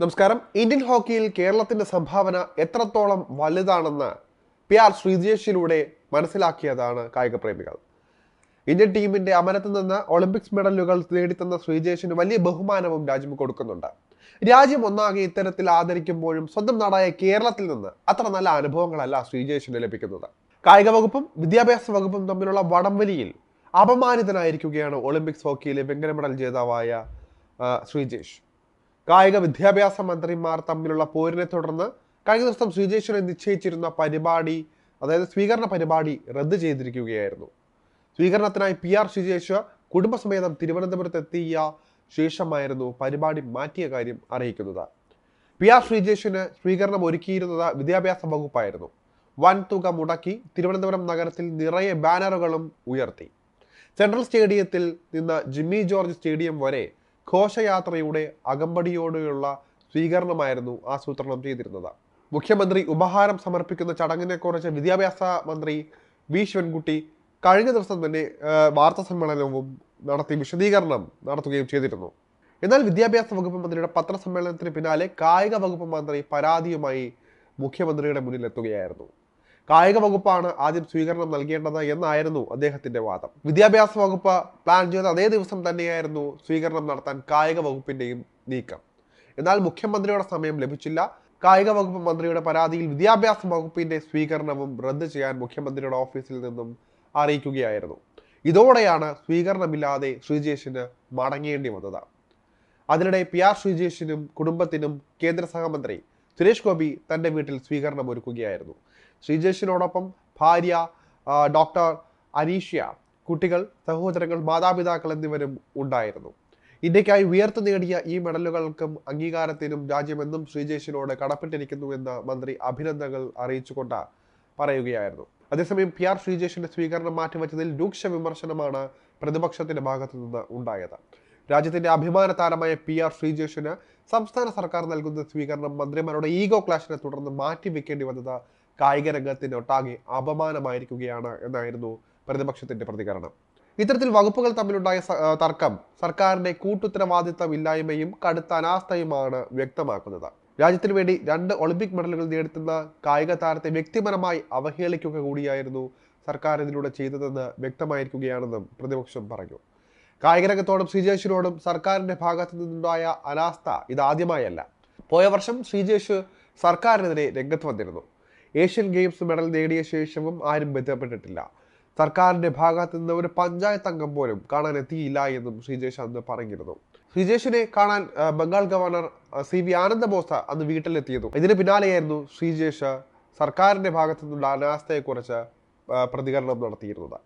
നമസ്കാരം. ഇന്ത്യൻ ഹോക്കിയിൽ കേരളത്തിന്റെ സംഭാവന എത്രത്തോളം വലുതാണെന്ന് പി ആർ ശ്രീജേഷിലൂടെ മനസ്സിലാക്കിയതാണ് കായിക പ്രേമികൾ. ഇന്ത്യൻ ടീമിന്റെ അമരത്ത് നിന്ന് ഒളിമ്പിക്സ് മെഡലുകൾ നേടിത്തന്ന ശ്രീജേഷിന് വലിയ ബഹുമാനവും രാജ്യം കൊടുക്കുന്നുണ്ട്. രാജ്യം ഒന്നാകെ ഇത്തരത്തിൽ ആദരിക്കുമ്പോഴും സ്വന്തം നാടായ കേരളത്തിൽ നിന്ന് അത്ര നല്ല അനുഭവങ്ങളല്ല ശ്രീജേഷിന് ലഭിക്കുന്നത്. കായിക വകുപ്പും വിദ്യാഭ്യാസ വകുപ്പും തമ്മിലുള്ള വടംവലിയിൽ അപമാനിതനായിരിക്കുകയാണ് ഒളിമ്പിക്സ് ഹോക്കിയിലെ വെങ്കല മെഡൽ ജേതാവായ ശ്രീജേഷ്. കായിക വിദ്യാഭ്യാസ മന്ത്രിമാർ തമ്മിലുള്ള പോരിനെ തുടർന്ന് കഴിഞ്ഞ ദിവസം ശ്രീജേഷിനെ നിശ്ചയിച്ചിരുന്ന പരിപാടി അതായത് സ്വീകരണ പരിപാടി റദ്ദ് ചെയ്തിരിക്കുകയായിരുന്നു. സ്വീകരണത്തിനായി പി ആർ ശ്രീജേഷ് കുടുംബസമേതം തിരുവനന്തപുരത്ത് എത്തിയ ശേഷമായിരുന്നു പരിപാടി മാറ്റിയ കാര്യം അറിയിക്കുന്നത്. പി ആർ ശ്രീജേഷിന് സ്വീകരണം ഒരുക്കിയിരുന്നത് വിദ്യാഭ്യാസ വകുപ്പായിരുന്നു. വൻ തുക മുടക്കി തിരുവനന്തപുരം നഗരത്തിൽ നിറയെ ബാനറുകളും ഉയർത്തി. സെൻട്രൽ സ്റ്റേഡിയത്തിൽ നിന്ന് ജിമ്മി ജോർജ് സ്റ്റേഡിയം വരെ ഘോഷയാത്രയുടെ അകമ്പടിയോടെയുള്ള സ്വീകരണമായിരുന്നു ആസൂത്രണം ചെയ്തിരുന്നത്. മുഖ്യമന്ത്രി ഉപഹാരം സമർപ്പിക്കുന്ന ചടങ്ങിനെക്കുറിച്ച് വിദ്യാഭ്യാസ മന്ത്രി വി. ശിവൻകുട്ടി കഴിഞ്ഞ ദിവസം തന്നെ വാർത്താ സമ്മേളനവും നടത്തി വിശദീകരണം നടത്തുകയും ചെയ്തിരുന്നു. എന്നാൽ വിദ്യാഭ്യാസ വകുപ്പ് മന്ത്രിയുടെ പത്രസമ്മേളനത്തിന് പിന്നാലെ കായിക വകുപ്പ് മന്ത്രി പരാതിയുമായി മുഖ്യമന്ത്രിയുടെ മുന്നിൽ എത്തുകയായിരുന്നു കായിക വകുപ്പാണ് ആദ്യം സ്വീകരണം നൽകേണ്ടത് എന്നായിരുന്നു അദ്ദേഹത്തിന്റെ വാദം. വിദ്യാഭ്യാസ വകുപ്പ് പ്ലാൻ ചെയ്ത അതേ ദിവസം തന്നെയായിരുന്നു സ്വീകരണം നടത്താൻ കായിക വകുപ്പിന്റെയും നീക്കം. എന്നാൽ മുഖ്യമന്ത്രിയുടെ സമയം ലഭിച്ചില്ല. കായിക വകുപ്പ് മന്ത്രിയുടെ പരാതിയിൽ വിദ്യാഭ്യാസ വകുപ്പിന്റെ സ്വീകരണവും റദ്ദ് ചെയ്യാൻ മുഖ്യമന്ത്രിയുടെ ഓഫീസിൽ നിന്നും അറിയിക്കുകയായിരുന്നു. ഇതോടെയാണ് സ്വീകരണമില്ലാതെ ശ്രീജേഷിന് മടങ്ങേണ്ടി വന്നത്. അതിനിടെ പി ആർ ശ്രീജേഷിനും കുടുംബത്തിനും കേന്ദ്ര സഹമന്ത്രി സുരേഷ് ഗോപി തന്റെ വീട്ടിൽ സ്വീകരണം ഒരുക്കുകയായിരുന്നു ശ്രീജേഷിനോടൊപ്പം ഭാര്യ ഡോക്ടർ അനീഷ്യ കുട്ടികൾ സഹോദരങ്ങൾ മാതാപിതാക്കൾ എന്നിവരും ഉണ്ടായിരുന്നു. ഇന്ത്യക്കായി ഉയർത്തു നേടിയ ഈ മെഡലുകൾക്കും അംഗീകാരത്തിനും രാജ്യമെന്നും ശ്രീജേഷിനോട് കടപ്പെട്ടിരിക്കുന്നുവെന്ന് മന്ത്രി അഭിനന്ദനങ്ങൾ അറിയിച്ചുകൊണ്ട് പറയുകയായിരുന്നു. അതേസമയം പി ആർ ശ്രീജേഷിന്റെ സ്വീകരണം മാറ്റിവെച്ചതിൽ രൂക്ഷ വിമർശനമാണ് പ്രതിപക്ഷത്തിന്റെ ഭാഗത്തു നിന്ന് ഉണ്ടായത്. രാജ്യത്തിന്റെ അഭിമാന താരമായ പി ആർ ശ്രീജേഷിന് സംസ്ഥാന സർക്കാർ നൽകുന്ന സ്വീകരണം മന്ത്രിമാരുടെ ഈഗോ ക്ലാഷിനെ തുടർന്ന് മാറ്റിവെക്കേണ്ടി വന്നത് കായിക രംഗത്തിന് ഒട്ടാകെ അപമാനമായിരിക്കുകയാണ് എന്നായിരുന്നു പ്രതിപക്ഷത്തിന്റെ പ്രതികരണം. ഇത്തരത്തിൽ വകുപ്പുകൾ തമ്മിലുണ്ടായ തർക്കം സർക്കാരിന്റെ കൂട്ടുത്തരവാദിത്തമില്ലായ്മയും കടുത്ത അനാസ്ഥയുമാണ് വ്യക്തമാക്കുന്നത്. രാജ്യത്തിനു വേണ്ടി രണ്ട് ഒളിമ്പിക് മെഡലുകൾ നേടുത്തുന്ന കായിക താരത്തെ വ്യക്തിപരമായി അവഹേളിക്കുക കൂടിയായിരുന്നു സർക്കാർ ഇതിലൂടെ ചെയ്തതെന്ന് വ്യക്തമായിരിക്കുകയാണെന്നും പ്രതിപക്ഷം പറഞ്ഞു. കായിക രംഗത്തോടും ശ്രീജേഷിനോടും സർക്കാരിന്റെ ഭാഗത്തു നിന്നുണ്ടായ അനാസ്ഥ ഇതാദ്യമായല്ല. പോയ വർഷം ശ്രീജേഷ് സർക്കാരിനെതിരെ രംഗത്ത് വന്നിരുന്നു. ഏഷ്യൻ ഗെയിംസ് മെഡൽ നേടിയ ശേഷവും ആരും ബന്ധപ്പെട്ടിട്ടില്ല. സർക്കാരിന്റെ ഭാഗത്തു നിന്ന് ഒരു പഞ്ചായത്ത് അംഗം പോലും കാണാൻ എത്തിയില്ല എന്നും ശ്രീജേഷ് അന്ന് പറഞ്ഞിരുന്നു. ശ്രീജേഷിനെ കാണാൻ Bengal governor C V Ananda Bose അന്ന് വീട്ടിലെത്തിയതും ഇതിന് പിന്നാലെയായിരുന്നു ശ്രീജേഷ് സർക്കാരിന്റെ ഭാഗത്തു നിന്നുള്ള അനാസ്ഥയെക്കുറിച്ച് പ്രതികരണം നടത്തിയിരുന്നത്.